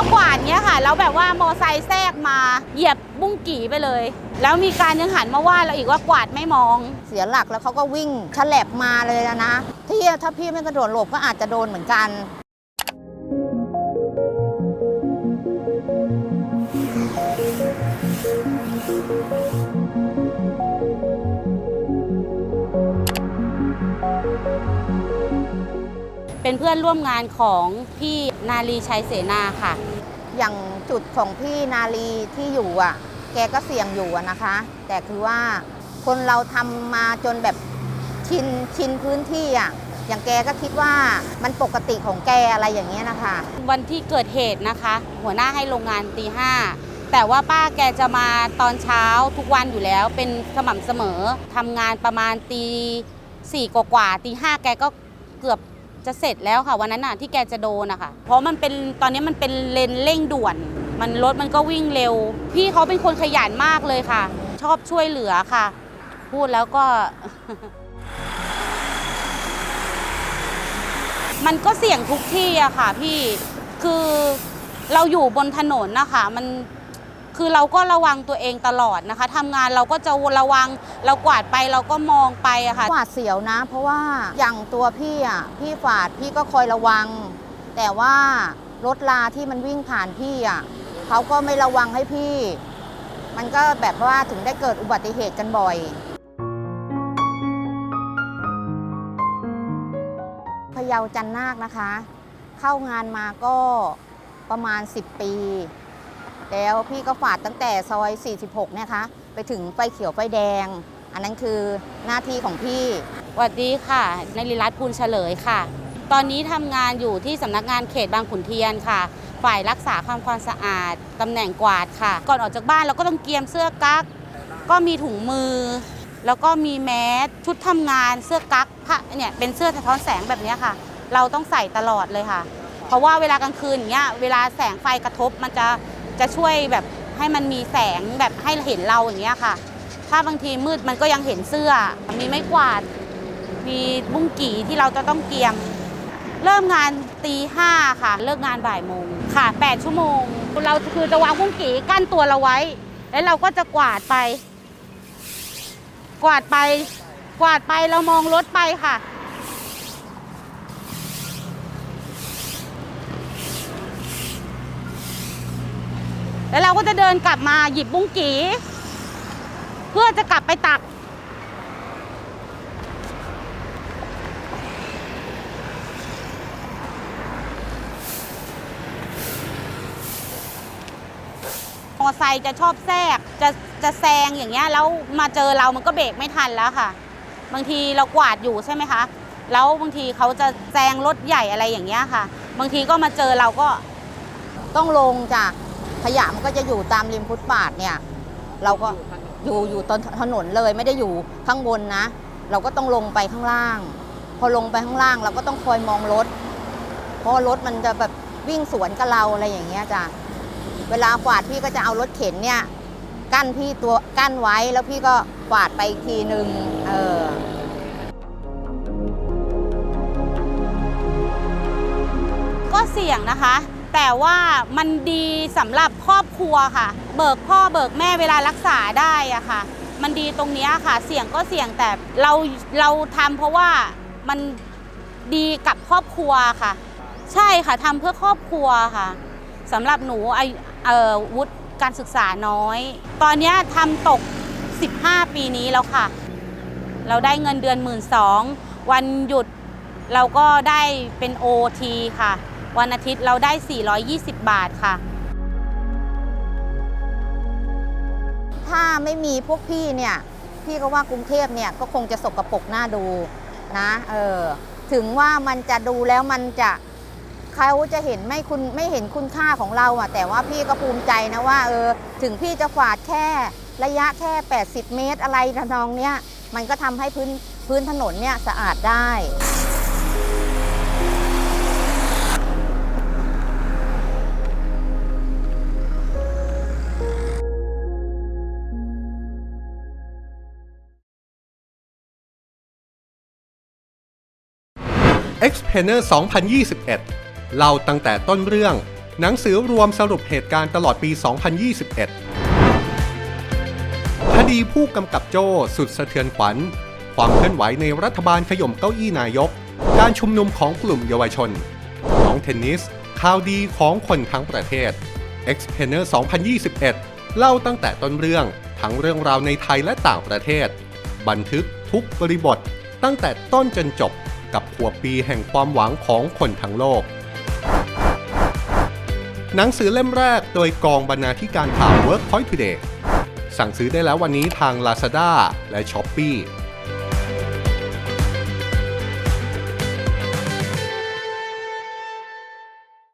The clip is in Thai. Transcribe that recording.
ก็กวาดเนี้ยค่ะ แล้วแบบว่ามอไซค์แทรกมา เหยียบบุ้งกี่ไปเลย แล้วมีการยังหันมาว่าเราอีกว่ากวาดไม่มอง เสียหลักแล้วเขาก็วิ่งฉลับมาเลยนะนะที่ถ้าพี่ไม่กระโดดหลบก็อาจจะโดนเหมือนกัน เป็นเพื่อนร่วมงานของพี่ นาลีชัยเสนาค่ะ อย่างจุดของพี่นาลีที่อยู่อะ แกก็เสี่ยงอยู่อะนะคะ แต่คือว่าคนเราทำมาจนแบบชินชินพื้นที่อะอย่างแกก็คิดว่ามันปกติของแกอะไรอย่างเงี้ยนะคะ วันที่เกิดเหตุนะคะ หัวหน้าให้โรงงานตีห้าแต่ว่าป้าแกจะมาตอนเช้าทุกวันอยู่แล้ว เป็นสม่ำเสมอทำงานประมาณตีสี่กว่าๆตีห้าแกก็เกือบ จะเสร็จแล้วค่ะวันนั้นน่ะที่แกจะโดนนะคะเพราะมันเป็นตอนนี้มันเป็นเลนเร่งด่วน มันรถมันก็วิ่งเร็ว พี่เขาเป็นคนขยันมากเลยค่ะ ชอบช่วยเหลือค่ะ พูดแล้วก็ มันก็เสี่ยงทุกที่อะค่ะ พี่คือเราอยู่บนถนนนะคะมัน คือเราก็ระวังตัวเองตลอดนะคะทำงานเราก็จะระวังเรากวาดไปเราก็มองไปอะค่ะหวาดเสียวนะ เพราะว่าอย่างตัวพี่อะพี่ฝาดพี่ก็คอยระวัง แต่ว่ารถลาที่มันวิ่งผ่านพี่อะเขาก็ไม่ระวังให้พี่ มันก็แบบว่าถึงได้เกิดอุบัติเหตุกันบ่อยพะเยาจันนาคนะคะ เข้างานมาก็ประมาณ 10 ปี แล้วพี่ก็ฝาดตั้งแต่ซอย 46เนี่ยคะไปถึงไฟเขียวไฟแดง อันนั้นคือหน้าที่ของพี่สวัสดีค่ะนริรัตน์ภูลเฉลยค่ะ ตอนนี้ทำงานอยู่ที่สำนักงานเขตบางขุนเทียนค่ะ ฝ่ายรักษาความความสะอาดตำแหน่งกวาดค่ะ ก่อนออกจากบ้านเราก็ต้องเกียมเสื้อกั๊กก็มีถุงมือ แล้วก็มีแมสชุดทำงานเสื้อกั๊กผ้าเนี่ยเป็นเสื้อสะท้อนแสงแบบนี้ค่ะ เราต้องใส่ตลอดเลยค่ะ เพราะว่าเวลากลางคืนอย่างเงี้ยเวลาแสงไฟกระทบมันจะ จะช่วยแบบให้มันมีแสงแบบให้เห็นเราอย่างเงี้ยค่ะ ถ้าบางทีมืดมันก็ยังเห็นเสื้อ มีไม้กวาด มีบุ้งกี่ที่เราจะต้องเกียม เริ่มงานตีห้าค่ะ เลิกงานบ่ายโมงค่ะ 8 ชั่วโมง เราคือจะวางบุ้งกี่กั้นตัวเราไว้ แล้วเราก็จะกวาดไป กวาดไป กวาดไปเรามองรถไปค่ะ แล้วเราก็จะเดินกลับมาหยิบบุ้งกีเพื่อจะกลับไปตัก มอไซค์จะชอบแทรกจะจะแซงอย่างเงี้ยแล้วมาเจอเรามันก็เบรกไม่ทันแล้วค่ะ บางทีเรากวาดอยู่ใช่ไหมคะแล้วบางทีเขาจะแซงรถใหญ่อะไรอย่างเงี้ยค่ะ บางทีก็มาเจอเราก็ต้องลงจ้ะ ขยะมันก็จะอยู่ตามริมฟุตบาทเนี่ย เราก็อยู่อยู่ตอนถนนเลยไม่ได้อยู่ข้างบนนะ เราก็ต้องลงไปข้างล่าง พอลงไปข้างล่าง เราก็ต้องคอยมองรถ เพราะรถมันจะแบบวิ่งสวนกับเราอะไรอย่างเงี้ยจ้ะเวลากวาดพี่ก็จะเอารถเข็นเนี่ยกั้นพี่ตัวกั้นไว้แล้วพี่ก็กวาดไปอีกทีหนึ่งเออก็เสี่ยงนะคะ แต่ว่ามันดีสำหรับครอบครัวค่ะ เบิกพ่อเบิกแม่เวลารักษาได้อะค่ะ มันดีตรงนี้ค่ะ เสี่ยงก็เสี่ยงแต่เราเราทำเพราะว่ามันดีกับครอบครัวค่ะ ใช่ค่ะทำเพื่อครอบครัวค่ะสำหรับหนูอเออวุฒิการศึกษาน้อย ตอนนี้ทำตก 15 ปีนี้แล้วค่ะ เราได้เงินเดือนหมื่นสองวันหยุดเราก็ได้เป็น OT ค่ะ วันอาทิตย์เราได้ 420 บาทค่ะ ถ้าไม่มีพวกพี่เนี่ย พี่ก็ว่ากรุงเทพเนี่ยก็คงจะสกรปรกหน้าดูนะเออถึงว่ามันจะดูแล้วมันจะเขาจะเห็นไม่คุณไม่เห็นคุณค่าของเราอะแต่ว่าพี่ก็ภูมิใจนะว่าเออถึงพี่จะฝาดแค่ระยะแค่ 80 เมตรอะไรทนองเนี้ยมันก็ทำให้พื้นพื้นถนนเนี่ยสะอาดได้ e x p a n e r 2021 เล่าตั้งแต่ต้นเรื่อง หนังสือรวมสรุปเหตุการณ์ตลอดปี 2021 คดีผู้กำกับโจ้สุดสะเทือนขวัญ ความเคลื่อนไหวในรัฐบาลขย่มเก้าอี้นายก การชุมนุมของกลุ่มเยาวชน น้องเทนนิส ข่าวดีของคนทั้งประเทศ x p e n e r 2021 เล่าตั้งแต่ต้นเรื่อง ทั้งเรื่องราวในไทยและต่างประเทศ บันทึกทุกบริบทตั้งแต่ต้นจนจบ กับขวบปีแห่งความหวังของคนทั้งโลก หนังสือเล่มแรกโดยกองบรรณาธิการข่าว Workpoint Today สั่งซื้อได้แล้ววันนี้ทาง Lazada และ Shopee